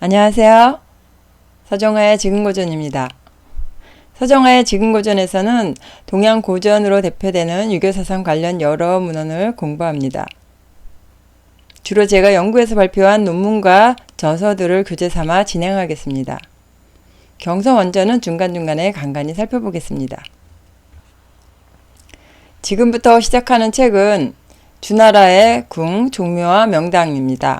안녕하세요. 서정화의 지금고전입니다. 서정화의 지금고전에서는 동양 고전으로 대표되는 유교사상 관련 여러 문헌을 공부합니다. 주로 제가 연구해서 발표한 논문과 저서들을 교재 삼아 진행하겠습니다. 경서 원전은 중간중간에 간간히 살펴보겠습니다. 지금부터 시작하는 책은 주나라의 궁, 종묘와 명당입니다.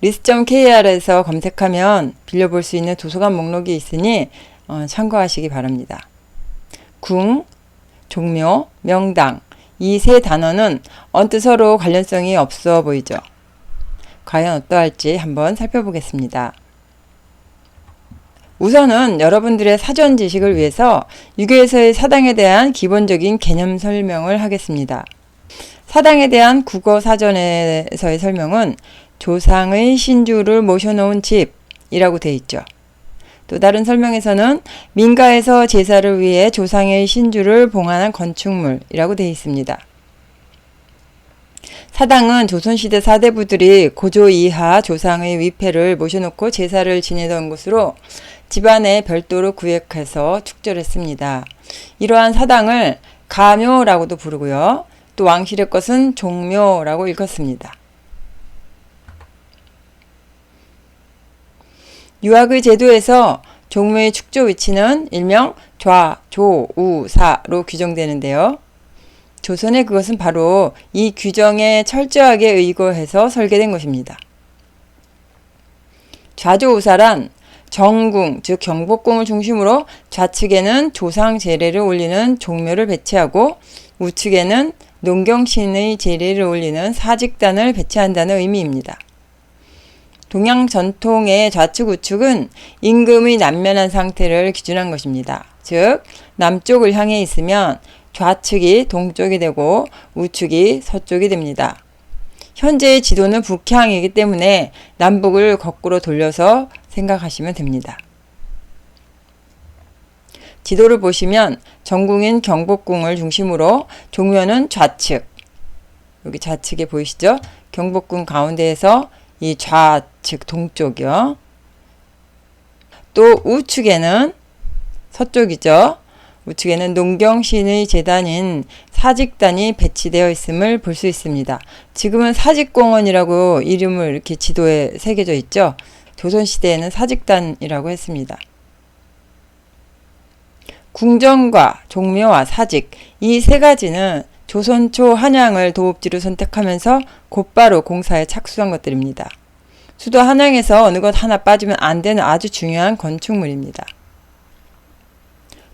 리스.kr에서 검색하면 빌려볼 수 있는 도서관 목록이 있으니 어, 참고하시기 바랍니다. 궁, 종묘, 명당 이 세 단어는 언뜻 서로 관련성이 없어 보이죠. 과연 어떠할지 한번 살펴보겠습니다. 우선은 여러분들의 사전 지식을 위해서 유교에서의 사당에 대한 기본적인 개념 설명을 하겠습니다. 사당에 대한 국어 사전에서의 설명은 조상의 신주를 모셔놓은 집이라고 되어 있죠. 또 다른 설명에서는 민가에서 제사를 위해 조상의 신주를 봉안한 건축물이라고 되어 있습니다. 사당은 조선시대 사대부들이 고조 이하 조상의 위패를 모셔놓고 제사를 지내던 곳으로 집안에 별도로 구획해서 축절했습니다. 이러한 사당을 가묘라고도 부르고요. 또 왕실의 것은 종묘라고 읽었습니다. 유학의 제도에서 종묘의 축조 위치는 일명 좌, 조, 우, 사로 규정되는데요. 조선의 그것은 바로 이 규정에 철저하게 의거해서 설계된 것입니다. 좌조우사란 정궁, 즉 경복궁을 중심으로 좌측에는 조상 제례를 올리는 종묘를 배치하고 우측에는 농경신의 제례를 올리는 사직단을 배치한다는 의미입니다. 동양 전통의 좌측 우측은 임금의 남면한 상태를 기준한 것입니다. 즉 남쪽을 향해 있으면 좌측이 동쪽이 되고 우측이 서쪽이 됩니다. 현재의 지도는 북향이기 때문에 남북을 거꾸로 돌려서 생각하시면 됩니다. 지도를 보시면 전궁인 경복궁을 중심으로 종묘는 좌측 여기 좌측에 보이시죠? 경복궁 가운데에서 이 좌측 동쪽이요. 또 우측에는 서쪽이죠. 우측에는 농경신의 재단인 사직단이 배치되어 있음을 볼 수 있습니다. 지금은 사직공원이라고 이름을 이렇게 지도에 새겨져 있죠. 조선시대에는 사직단이라고 했습니다. 궁정과 종묘와 사직 이 세 가지는 조선 초 한양을 도읍지로 선택하면서 곧바로 공사에 착수한 것들입니다. 수도 한양에서 어느 것 하나 빠지면 안 되는 아주 중요한 건축물입니다.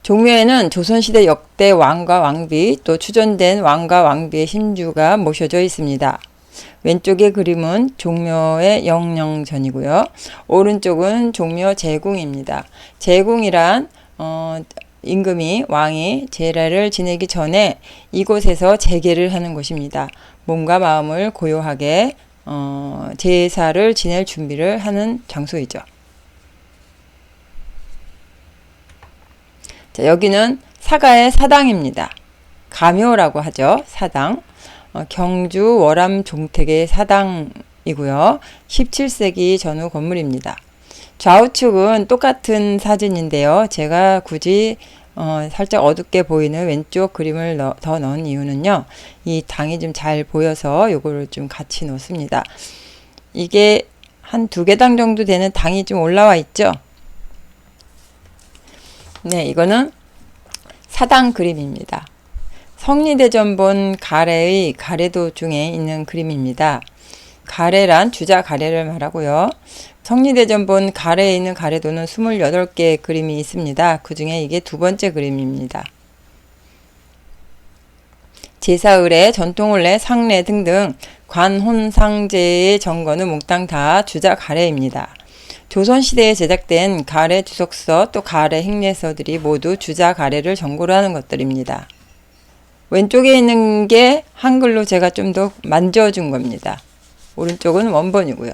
종묘에는 조선시대 역대 왕과 왕비 또 추존된 왕과 왕비의 신주가 모셔져 있습니다. 왼쪽의 그림은 종묘의 영령전이고요. 오른쪽은 종묘 제궁입니다. 제궁이란 어, 임금이 왕이 제례를 지내기 전에 이곳에서 재개를 하는 곳입니다. 몸과 마음을 고요하게 어, 제사를 지낼 준비를 하는 장소이죠. 자, 여기는 사가의 사당입니다. 가묘라고 하죠. 사당. 어, 경주 월암 종택의 사당이고요. 17세기 전후 건물입니다. 좌우측은 똑같은 사진인데요. 제가 굳이 어, 살짝 어둡게 보이는 왼쪽 그림을 넣, 더 넣은 이유는요. 이 당이 좀 잘 보여서 요거를 좀 같이 놓습니다. 이게 한 두 개 당 정도 되는 당이 좀 올라와 있죠. 네, 이거는 사당 그림입니다. 성리대전본 가래의 가래도 중에 있는 그림입니다. 가래란 주자 가래를 말하고요. 성리대전본 가래에 있는 가래도는 28개의 그림이 있습니다. 그 중에 이게 두 번째 그림입니다. 제사의례, 전통을례, 상례 등등 관혼상제의 정거는 몽땅 다 주자 가래입니다. 조선시대에 제작된 가래 주석서 또 가래 행례서들이 모두 주자 가래를 정고로 하는 것들입니다. 왼쪽에 있는 게 한글로 제가 좀 더 만져준 겁니다. 오른쪽은 원본이고요.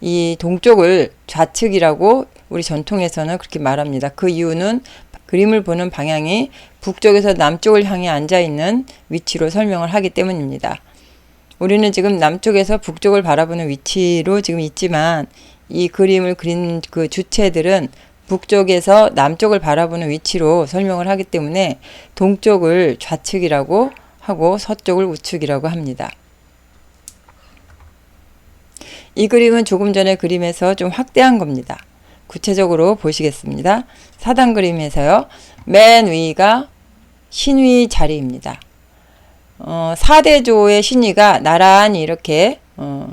이 동쪽을 좌측이라고 우리 전통에서는 그렇게 말합니다. 그 이유는 그림을 보는 방향이 북쪽에서 남쪽을 향해 앉아 있는 위치로 설명을 하기 때문입니다. 우리는 지금 남쪽에서 북쪽을 바라보는 위치로 지금 있지만 이 그림을 그린 그 주체들은 북쪽에서 남쪽을 바라보는 위치로 설명을 하기 때문에 동쪽을 좌측이라고 하고 서쪽을 우측이라고 합니다. 이 그림은 조금 전에 그림에서 좀 확대한 겁니다. 구체적으로 보시겠습니다. 사단 그림에서요. 맨 위가 신위 자리입니다. 어, 4대조의 신위가 나란히 이렇게 어,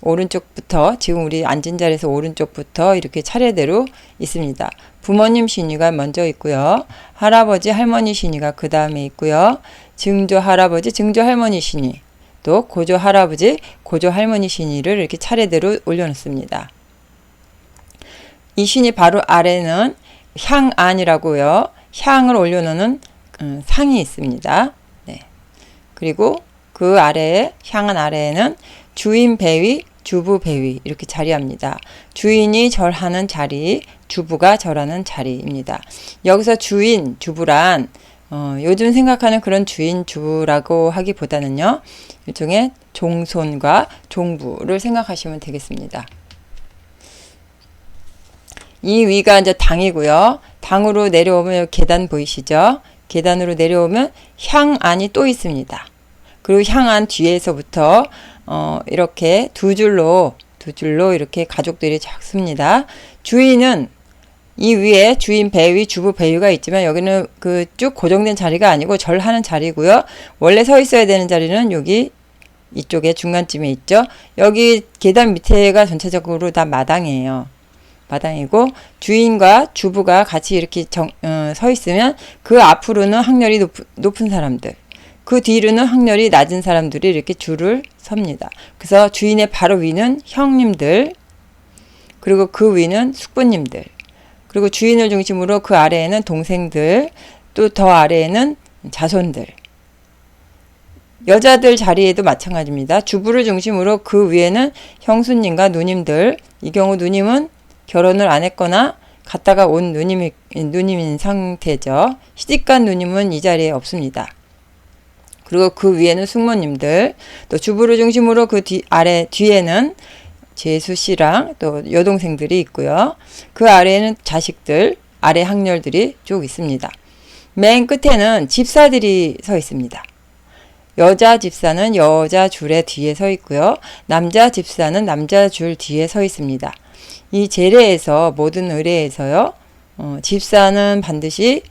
오른쪽부터 지금 우리 앉은 자리에서 오른쪽부터 이렇게 차례대로 있습니다. 부모님 신위가 먼저 있고요. 할아버지 할머니 신위가 그 다음에 있고요. 증조 할아버지 증조 할머니 신위 또 고조 할아버지 고조 할머니 신위를 이렇게 차례대로 올려놓습니다. 이 신이 바로 아래는 향안이라고요. 향을 올려놓는 음, 상이 있습니다. 네. 그리고 그 아래에 향안 아래에는 주인 배위, 주부 배위 이렇게 자리합니다. 주인이 절하는 자리, 주부가 절하는 자리입니다. 여기서 주인, 주부란 어, 요즘 생각하는 그런 주인, 주부라고 하기보다는요. 일종의 종손과 종부를 생각하시면 되겠습니다. 이 위가 이제 당이고요. 당으로 내려오면 계단 보이시죠? 계단으로 내려오면 향안이 또 있습니다. 그리고 향안 뒤에서부터 어, 이렇게 두 줄로 두 줄로 이렇게 가족들이 작습니다. 주인은 이 위에 주인 배위, 주부 배위가 있지만 여기는 그 쭉 고정된 자리가 아니고 절하는 자리고요. 원래 서 있어야 되는 자리는 여기 이쪽에 중간쯤에 있죠. 여기 계단 밑에가 전체적으로 다 마당이에요. 마당이고 주인과 주부가 같이 이렇게 정, 어, 서 있으면 그 앞으로는 학렬이 높, 높은 사람들 그 뒤로는 학렬이 낮은 사람들이 이렇게 줄을 섭니다. 그래서 주인의 바로 위는 형님들 그리고 그 위는 숙부님들 그리고 주인을 중심으로 그 아래에는 동생들 또 더 아래에는 자손들 여자들 자리에도 마찬가지입니다. 주부를 중심으로 그 위에는 형수님과 누님들 이 경우 누님은 결혼을 안 했거나 갔다가 온 누님이, 누님인 상태죠. 시집간 누님은 이 자리에 없습니다. 그리고 그 위에는 숙모님들, 또 주부를 중심으로 그 뒤, 아래, 뒤에는 재수 씨랑 또 여동생들이 있고요. 그 아래에는 자식들, 아래 학렬들이 쭉 있습니다. 맨 끝에는 집사들이 서 있습니다. 여자 집사는 여자 줄의 뒤에 서 있고요. 남자 집사는 남자 줄 뒤에 서 있습니다. 이 제례에서 모든 의례에서요. 어, 집사는 반드시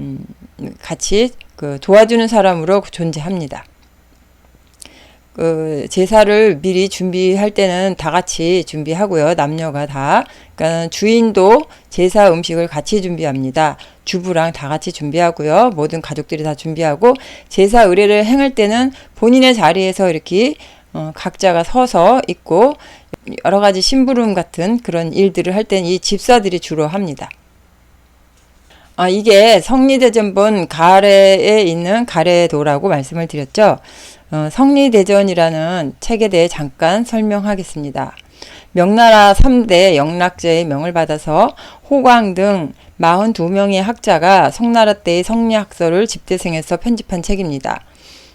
음, 같이 그 도와주는 사람으로 존재합니다. 그 제사를 미리 준비할 때는 다 같이 준비하고요. 남녀가 다. 그러니까 주인도 제사 음식을 같이 준비합니다. 주부랑 다 같이 준비하고요. 모든 가족들이 다 준비하고 제사 의례를 행할 때는 본인의 자리에서 이렇게 어, 각자가 서서 있고 여러 가지 심부름 같은 그런 일들을 할 때는 이 집사들이 주로 합니다. 아, 이게 성리대전본 가래에 있는 가래도라고 말씀을 드렸죠. 어, 성리대전이라는 책에 대해 잠깐 설명하겠습니다. 명나라 3대 영락제의 명을 받아서 호광 등 42명의 학자가 송나라 때의 성리학설을 집대생해서 편집한 책입니다.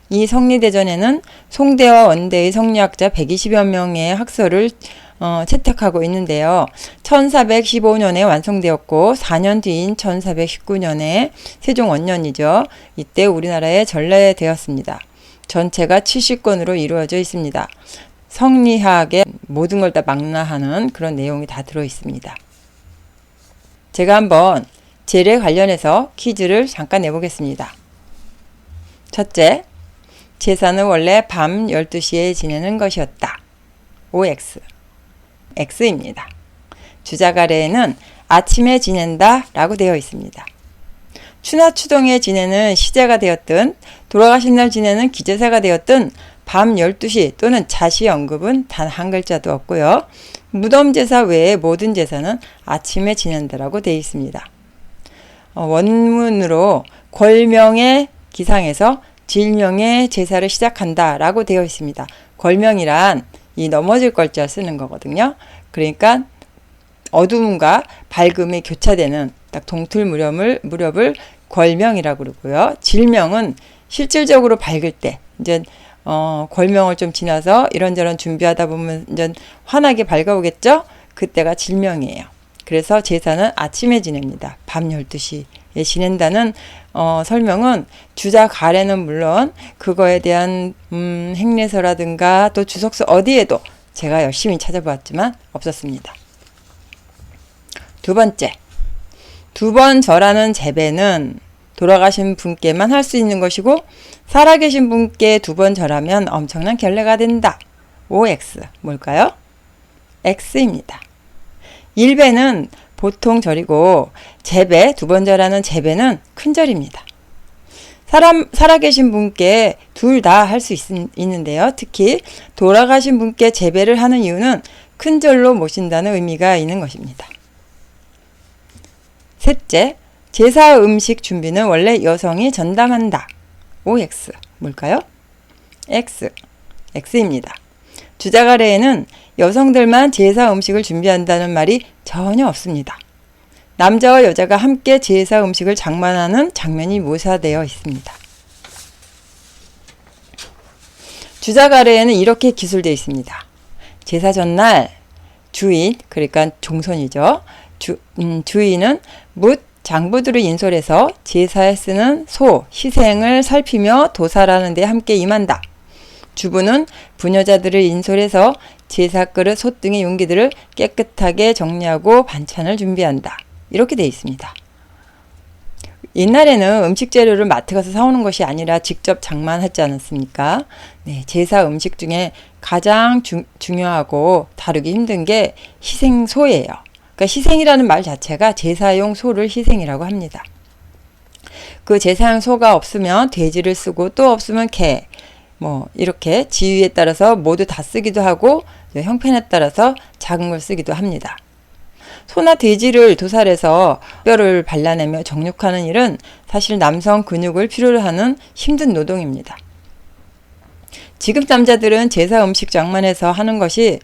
이 성리대전에는 송대와 원대의 성리학자 120여 명의 학설을 어, 채택하고 있는데요. 1415년에 완성되었고 4년 뒤인 1419년에 세종 원년이죠. 이때 우리나라에 전래되었습니다. 전체가 70권으로 이루어져 있습니다. 성리학의 모든 걸 다 망라하는 그런 내용이 다 들어 있습니다. 제가 한번 제례 관련해서 퀴즈를 잠깐 내보겠습니다. 첫째, 제사는 원래 밤 12시에 지내는 것이었다. OX. X입니다. 주작 아래에는 아침에 지낸다 라고 되어 있습니다. 추나 추동에 지내는 시제가 되었든 돌아가신 날 지내는 기제사가 되었든 밤 12시 또는 자시 언급은 단 한 글자도 없고요. 무덤 제사 외의 모든 제사는 아침에 지낸다라고 되어 있습니다. 어, 원문으로 궐명의 기상에서 질명의 제사를 시작한다라고 되어 있습니다. 궐명이란 이 넘어질 걸자 쓰는 거거든요. 그러니까 어둠과 밝음이 교차되는 딱 동틀 무렵을 무렵을 궐명이라고 그러고요. 질명은 실질적으로 밝을 때 이제 어, 골명을 좀 지나서 이런저런 준비하다 보면 이제 환하게 밝아오겠죠? 그때가 질명이에요. 그래서 제사는 아침에 지냅니다. 밤 12시에 지낸다는 어, 설명은 주자 가래는 물론 그거에 대한 음, 행례서라든가 또 주석서 어디에도 제가 열심히 찾아보았지만 없었습니다. 두 번째, 두 번 절하는 재배는 돌아가신 분께만 할 수 있는 것이고 살아계신 분께 두 번 절하면 엄청난 결례가 된다. OX 뭘까요? X입니다. 일배는 보통 절이고 재배 두 번 절하는 재배는 큰 절입니다. 사람 살아계신 분께 둘 다 할 수 있는데요. 특히 돌아가신 분께 재배를 하는 이유는 큰 절로 모신다는 의미가 있는 것입니다. 셋째, 제사 음식 준비는 원래 여성이 전담한다. OX 뭘까요? X X입니다. 주자가래에는 여성들만 제사 음식을 준비한다는 말이 전혀 없습니다. 남자와 여자가 함께 제사 음식을 장만하는 장면이 묘사되어 있습니다. 주자가래에는 이렇게 기술되어 있습니다. 제사 전날 주인, 그러니까 종손이죠. 주, 음, 주인은 묻 장부들을 인솔해서 제사에 쓰는 소, 희생을 살피며 도살하는 데 함께 임한다. 주부는 부녀자들을 인솔해서 제사 그릇, 솥 등의 용기들을 깨끗하게 정리하고 반찬을 준비한다. 이렇게 되어 있습니다. 옛날에는 음식 재료를 마트 가서 사오는 것이 아니라 직접 장만하지 않았습니까? 네, 제사 음식 중에 가장 주, 중요하고 다루기 힘든 게 희생소예요. 그러니까 희생이라는 말 자체가 제사용 소를 희생이라고 합니다. 그 제사용 소가 없으면 돼지를 쓰고 또 없으면 개, 뭐 이렇게 지위에 따라서 모두 다 쓰기도 하고 형편에 따라서 작은 걸 쓰기도 합니다. 소나 돼지를 도살해서 뼈를 발라내며 정육하는 일은 사실 남성 근육을 필요로 하는 힘든 노동입니다. 지금 남자들은 제사 음식 장만해서 하는 것이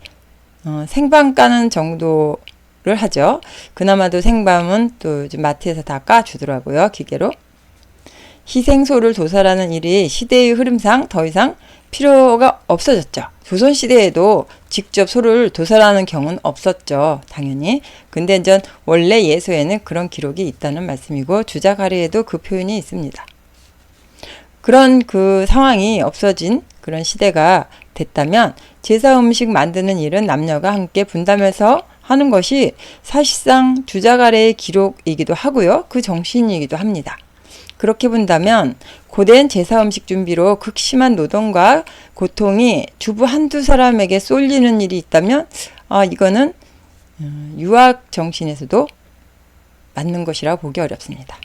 어, 생방 까는 정도 를 하죠. 그나마도 생밤은 또 마트에서 다 까주더라고요. 기계로. 희생소를 도살하는 일이 시대의 흐름상 더 이상 필요가 없어졌죠. 조선시대에도 직접 소를 도살하는 경우는 없었죠. 당연히. 근데 이제 원래 예서에는 그런 기록이 있다는 말씀이고 주자가리에도 그 표현이 있습니다. 그런 그 상황이 없어진 그런 시대가 됐다면 제사 음식 만드는 일은 남녀가 함께 분담해서 하는 것이 사실상 주자가래의 기록이기도 하고요. 그 정신이기도 합니다. 그렇게 본다면 고된 제사 음식 준비로 극심한 노동과 고통이 주부 한두 사람에게 쏠리는 일이 있다면 아 이거는 음, 유학 정신에서도 맞는 것이라 보기 어렵습니다.